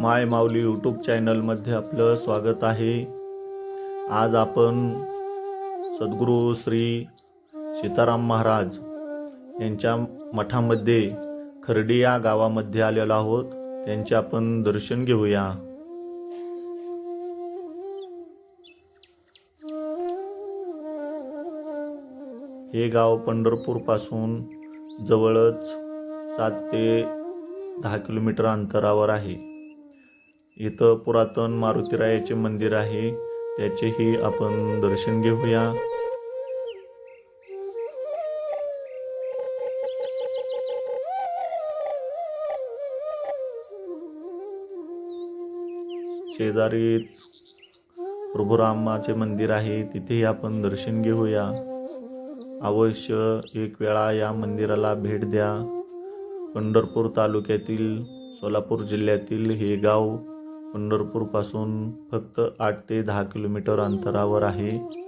माय माऊली YouTube चॅनलमध्ये आपलं स्वागत आहे. आज आपण सद्गुरू श्री सीताराम महाराज यांच्या मठामध्ये खर्डी या गावामध्ये आलेलो आहोत. त्यांचे आपण दर्शन घेऊया. हे गाव पंढरपूरपासून जवळच सात ते दहा किलोमीटर अंतरावर आहे. इथं पुरातन मारुतीरायाचे मंदिर आहे. त्याचेही आपण दर्शन घेऊया. शेजारीच प्रभुरामाचे मंदिर आहे. तिथेही आपण दर्शन घेऊया. अवश्य एक वेळा या मंदिराला भेट द्या. पंढरपूर तालुक्यातील सोलापूर जिल्ह्यातील हे गाव पंढरपूरपासून फक्त आठ ते दहा किलोमीटर अंतरावर आहे.